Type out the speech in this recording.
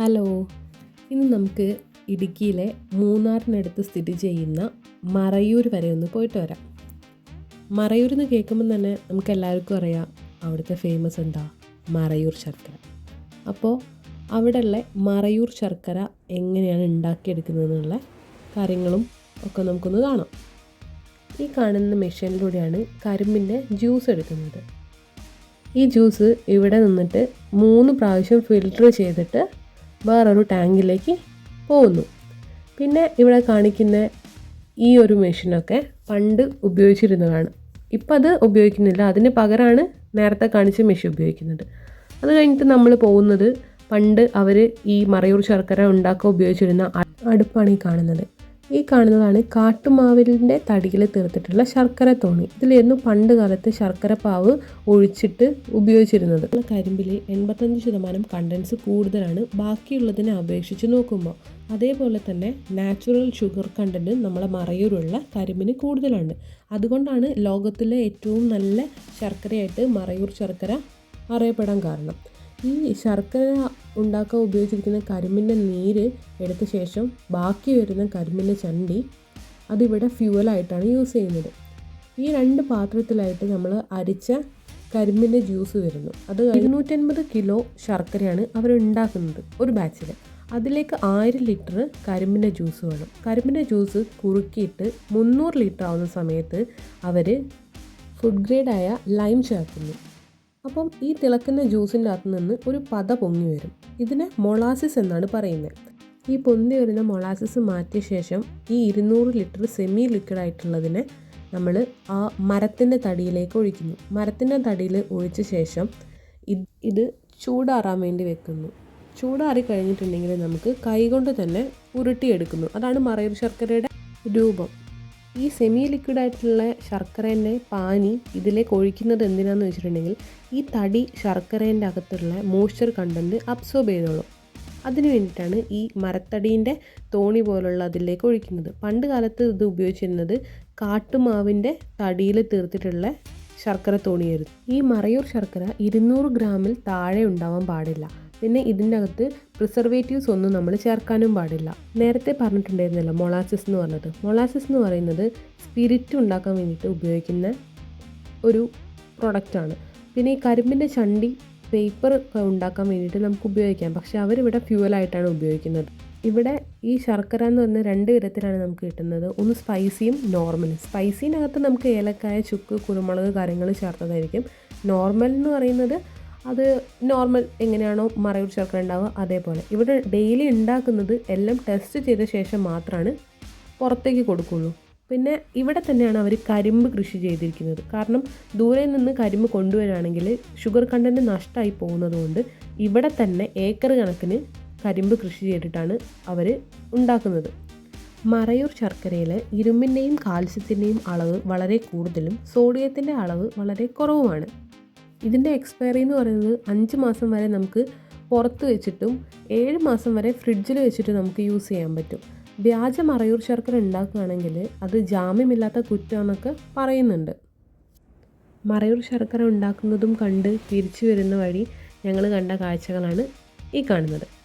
Hello. ഇന്ന് നമുക്ക് ഇടുക്കിയിലെ മൂന്നാറിനടുത്ത് സ്ഥിതി ചെയ്യുന്ന മറയൂർ വരെ ഒന്ന് പോയിട്ട് വരാം. മറയൂർ എന്ന് കേൾക്കുമ്പോൾ തന്നെ നമുക്ക് എല്ലാവർക്കും അറിയാം അവിടുത്തെ ഫേമസ് എന്താ? മറയൂർ ശർക്കര. അപ്പോൾ അവിടെയുള്ള മറയൂർ ശർക്കര എങ്ങനെയാണ് ഉണ്ടാക്കിയെടുക്കുന്നതെന്നുള്ള കാര്യങ്ങളും ഒക്കെ നമുക്കൊന്ന് കാണാം. ഈ കാണുന്ന മെഷീനിലൂടെയാണ് കരിമ്പിന്റെ ജ്യൂസ് എടുക്കുന്നത്. ഈ ജ്യൂസ് ഇവിടെ നിന്നിട്ട് മൂന്ന് പ്രാവശ്യം ഫിൽട്ടർ ചെയ്തിട്ട് വേറൊരു ടാങ്കിലേക്ക് പോകുന്നു. പിന്നെ ഇവിടെ കാണിക്കുന്ന ഈ ഒരു മെഷീനൊക്കെ പണ്ട് ഉപയോഗിച്ചിരുന്നതാണ്. ഇപ്പം അത് ഉപയോഗിക്കുന്നില്ല. അതിന് പകരമാണ് നേരത്തെ കാണിച്ച മെഷീൻ ഉപയോഗിക്കുന്നത്. അത് കഴിഞ്ഞിട്ട് നമ്മൾ പോകുന്നത് പണ്ട് അവർ ഈ മറയൂർ ശർക്കര ഉണ്ടാക്കാൻ ഉപയോഗിച്ചിരുന്ന അടുപ്പാണ് ഈ കാണുന്നത്. ഈ കാണുന്നതാണ് കാട്ടുമാവിലിന്റെ തടിയിൽ തീർത്തിട്ടുള്ള ശർക്കര തോണി. ഇതിലായിരുന്നു പണ്ട് കാലത്ത് ശർക്കര പാവ് ഒഴിച്ചിട്ട് ഉപയോഗിച്ചിരുന്നത്. കരിമ്പിൽ എൺപത്തഞ്ച് ശതമാനം കണ്ടൻസ് കൂടുതലാണ്. ബാക്കിയുള്ളതിനെ അപേക്ഷിച്ച് നോക്കുമ്പോൾ അതേപോലെ തന്നെ നാച്ചുറൽ ഷുഗർ കണ്ടന്റ് നമ്മളെ മറയൂരുള്ള കരിമ്പിന് കൂടുതലാണ്. അതുകൊണ്ടാണ് ലോകത്തിലെ ഏറ്റവും നല്ല ശർക്കരയായിട്ട് മറയൂർ ശർക്കര അറിയപ്പെടാൻ കാരണം. ഈ ശർക്കര ഉണ്ടാക്കാൻ ഉപയോഗിച്ചിരിക്കുന്ന കരിമ്പിന്റെ നീര് എടുത്ത ശേഷം ബാക്കി വരുന്ന കരിമ്പിന്റെ ചണ്ടി അതിവിടെ ഫ്യൂവലായിട്ടാണ് യൂസ് ചെയ്യുന്നത്. ഈ രണ്ട് പാത്രത്തിലായിട്ട് നമ്മൾ അരിച്ച കരിമ്പിന്റെ ജ്യൂസ് വരുന്നു. അത് ഇരുന്നൂറ്റൻപത് കിലോ ശർക്കരയാണ് അവർ ഉണ്ടാക്കുന്നത് ഒരു ബാച്ചിൽ അതിലേക്ക് ആയിരം ലിറ്റർ കരിമ്പിന്റെ ജ്യൂസ് വേണം. കരിമ്പിന്റെ ജ്യൂസ് കുറുക്കിയിട്ട് മുന്നൂറ് ലിറ്റർ ആവുന്ന സമയത്ത് അവർ ഫുഡ് ഗ്രേഡായ ലൈം ചേർക്കുന്നു. അപ്പം ഈ തിളക്കുന്ന ജ്യൂസിന്റെ അകത്ത് നിന്ന് ഒരു പത പൊങ്ങി വരും. ഇതിനെ മൊളാസിസ് എന്നാണ് പറയുന്നത്. ഈ പൊന്തി വരുന്ന മൊളാസിസ് മാറ്റിയ ശേഷം ഈ ഇരുന്നൂറ് ലിറ്റർ സെമി ലിക്വിഡ് ആയിട്ടുള്ളതിനെ നമ്മൾ ആ മരത്തിന്റെ തടിയിലേക്ക് ഒഴിക്കുന്നു. മരത്തിന്റെ തടിയിൽ ഒഴിച്ച ശേഷം ഇത് ചൂടാറാൻ വേണ്ടി വെക്കുന്നു. ചൂടാറി കഴിഞ്ഞിട്ടുണ്ടെങ്കിൽ നമുക്ക് കൈകൊണ്ട് തന്നെ ഉരുട്ടിയെടുക്കുന്നു. അതാണ് മറയൂർ ശർക്കരയുടെ രൂപം. ഈ സെമി ലിക്വിഡ് ആയിട്ടുള്ള ശർക്കരേന്റെ പാനി ഇതിലേക്ക് ഒഴിക്കുന്നത് എന്തിനാന്ന് വെച്ചിട്ടുണ്ടെങ്കിൽ ഈ തടി ശർക്കരേന്റെ അകത്തുള്ള മോയ്സ്ചർ കണ്ടന്റ് അബ്സോർബ് ചെയ്തോളും. അതിന് വേണ്ടിയിട്ടാണ് ഈ മരത്തടീന്റെ തോണി പോലുള്ള അതിലേക്ക് ഒഴിക്കുന്നത്. പണ്ട് കാലത്ത് ഇത് ഉപയോഗിച്ചിരുന്നത് കാട്ടുമാവിന്റെ തടിയിൽ തീർത്തിട്ടുള്ള ശർക്കര തോണിയായിരുന്നു. ഈ മറയൂർ ശർക്കര ഇരുന്നൂറ് ഗ്രാമിൽ താഴെ ഉണ്ടാവാൻ പാടില്ല. പിന്നെ ഇതിന്റെ അകത്ത് പ്രിസർവേറ്റീവ്സ് ഒന്നും നമ്മൾ ചേർക്കാനും പാടില്ല. നേരത്തെ പറഞ്ഞിട്ടുണ്ടായിരുന്നല്ലോ മൊളാസിസ് എന്ന് പറഞ്ഞത്. മൊളാസിസ് എന്ന് പറയുന്നത് സ്പിരിറ്റ് ഉണ്ടാക്കാൻ വേണ്ടിയിട്ട് ഉപയോഗിക്കുന്ന ഒരു പ്രൊഡക്റ്റാണ് പിന്നെ ഈ കരിമ്പിന്റെ ചണ്ടി പേപ്പർ ഉണ്ടാക്കാൻ വേണ്ടിയിട്ട് നമുക്ക് ഉപയോഗിക്കാം. പക്ഷെ അവരിവിടെ ഫ്യൂവലായിട്ടാണ് ഉപയോഗിക്കുന്നത്. ഇവിടെ ഈ ശർക്കര എന്ന് പറഞ്ഞ രണ്ട് വിധത്തിലാണ് നമുക്ക് കിട്ടുന്നത്. ഒന്ന് സ്പൈസിയും നോർമലും സ്പൈസിനകത്ത് നമുക്ക് ഏലക്കായ ചുക്ക് കുരുമുളക് കാര്യങ്ങൾ ചേർത്തതായിരിക്കും. നോർമൽ എന്ന് പറയുന്നത് അത് നോർമൽ എങ്ങനെയാണോ മറയൂർ ശർക്കര ഉണ്ടാവുക അതേപോലെ. ഇവിടെ ഡെയിലി ഉണ്ടാക്കുന്നത് എല്ലാം ടെസ്റ്റ് ചെയ്ത ശേഷം മാത്രമാണ് പുറത്തേക്ക് കൊടുക്കുള്ളൂ. പിന്നെ ഇവിടെ തന്നെയാണ് അവർ കരിമ്പ് കൃഷി ചെയ്തിരിക്കുന്നത്. കാരണം ദൂരെ നിന്ന് കരിമ്പ് കൊണ്ടുവരികയാണെങ്കിൽ ഷുഗർ കണ്ടന്റ് നഷ്ടമായി പോകുന്നത് കൊണ്ട് ഇവിടെ തന്നെ ഏക്കർ കണക്കിന് കരിമ്പ് കൃഷി ചെയ്തിട്ടാണ് അവർ ഉണ്ടാക്കുന്നത്. മറയൂർ ശർക്കരയിൽ ഇരുമ്പിന്റെയും കാൽസ്യത്തിന്റെയും അളവ് വളരെ കൂടുതലും സോഡിയത്തിന്റെ അളവ് വളരെ കുറവുമാണ്. ഇതിന്റെ എക്സ്പയറി എന്ന് പറയുന്നത് അഞ്ച് മാസം വരെ നമുക്ക് പുറത്ത് വെച്ചിട്ടും ഏഴ് മാസം വരെ ഫ്രിഡ്ജിൽ വെച്ചിട്ട് നമുക്ക് യൂസ് ചെയ്യാൻ പറ്റും. വ്യാജ മറയൂർ ശർക്കര ഉണ്ടാക്കുകയാണെങ്കിൽ അത് ജാമ്യമില്ലാത്ത കുറ്റമെന്നൊക്കെ പറയുന്നുണ്ട്. മറയൂർ ശർക്കര ഉണ്ടാക്കുന്നതും കണ്ട് തിരിച്ചു വരുന്ന വഴി ഞങ്ങൾ കണ്ട കാഴ്ചകളാണ് ഈ കാണുന്നത്.